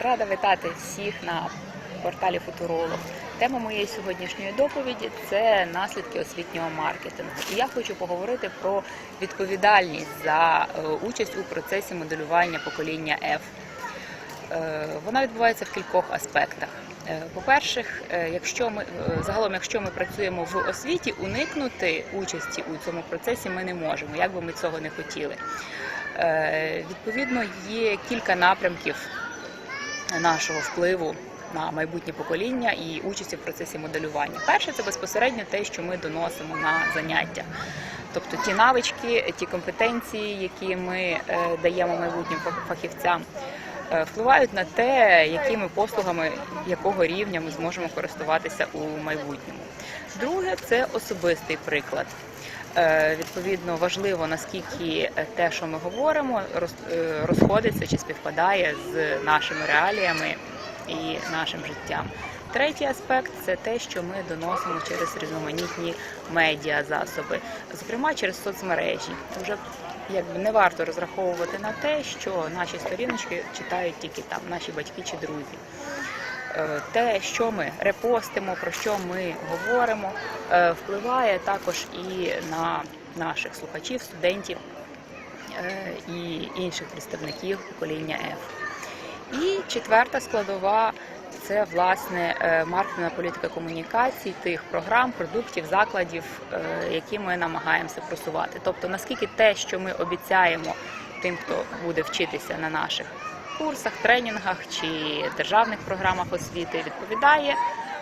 Рада вітати всіх на порталі Футуролог. Тема моєї сьогоднішньої доповіді це наслідки освітнього маркетингу. І я хочу поговорити про відповідальність за е, участь у процесі моделювання покоління F. Е, Вона відбувається в кількох аспектах. Е, По-перше, якщо ми загалом, якщо ми працюємо в освіті, уникнути участі у цьому процесі ми не можемо, як би ми цього не хотіли. Відповідно, є кілька напрямків нашого впливу на майбутнє покоління і участі в процесі моделювання. Перше це безпосередньо те, що ми доносимо на заняття. Тобто ті навички, ті компетенції, які ми е, даємо майбутнім фах- фахівцям, е, впливають на те, якими послугами якого рівня ми зможемо користуватися у майбутньому. Друге це особистий приклад. Е, Відповідно, важливо наскільки е, те, що ми говоримо, е, розходиться чи співпадає з нашими реаліями і нашим життям. Третій аспект це те, що ми доносимо через різноманітні медіа засоби, зокрема через соцмережі. Вже якби не варто розраховувати на те, що наші сторіночки читають тільки там наші батьки чи друзі. Е, Те, що ми репостимо, про що ми говоримо, е, впливає також і на наших слухачів, студентів е, і інших представників покоління F. І четверта складова це власне маркетингна політика комунікацій тих програм, продуктів, закладів, які ми намагаємося просувати. Тобто наскільки те, що ми обіцяємо тим, хто буде вчитися на наших курсах, тренінгах чи державних програмах освіти, відповідає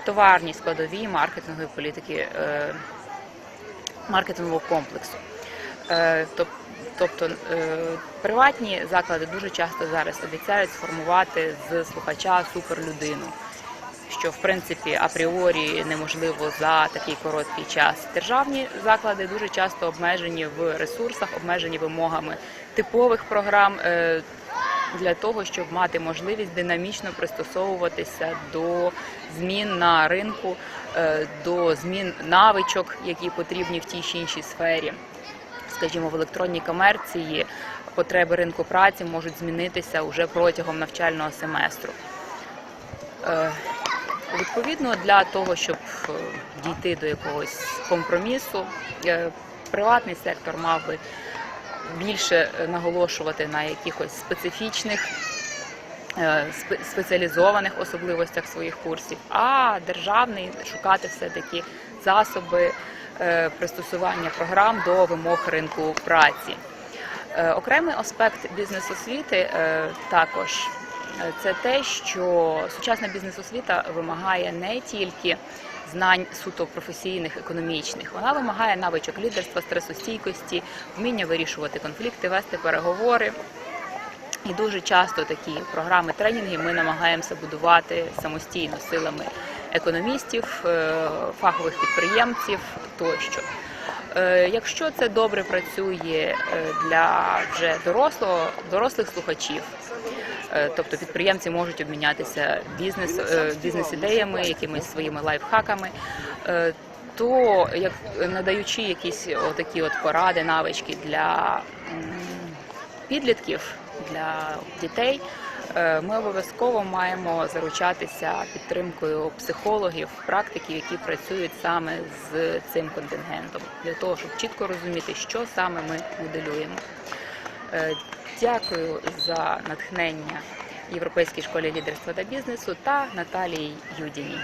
товарній складовій маркетингової політики е, маркетингового комплексу. Е, Тобто е, приватні заклади дуже часто зараз обіцяють сформувати з слухача суперлюдину, що в принципі апріорі неможливо за такий короткий час. Державні заклади дуже часто обмежені в ресурсах, обмежені вимогами типових програм. Для того щоб мати можливість динамічно пристосовуватися до змін на ринку, е, до змін навичок, які потрібні в тій чи іншій сфері скажімо, в електронній комерції потреби ринку праці можуть змінитися уже протягом навчального семестру. Е, Відповідно, для того, щоб е, дійти до якогось компромісу, приватний сектор мав би більше е, наголошувати на якихось специфічних е, спеціалізованих особливостях своїх курсів, а державний шукати все-таки засоби е, пристосування програм до вимог ринку праці. Окремий аспект бізнес-освіти е, також це те, що сучасна бізнес-освіта вимагає не тільки знань суто професійних, економічних, вона вимагає навичок лідерства, стресостійкості, вміння вирішувати конфлікти, вести переговори. І дуже часто такі програми тренінги ми намагаємося будувати самостійно силами економістів, е, фахових підприємців тощо. Е, Якщо це добре працює е, для вже дорослого, дорослих слухачів, тобто підприємці можуть обмінятися бізнес, е, бізнес-ідеями, якимись своїми лайфхаками, е, то як надаючи якісь отакі от поради, навички для підлітків, для дітей, е, ми обов'язково маємо заручатися підтримкою психологів, практиків, які працюють саме з цим контингентом, для того, щоб чітко розуміти, що саме ми моделюємо. Е, Дякую за натхнення Європейській школі лідерства та бізнесу та Наталії Юдіній.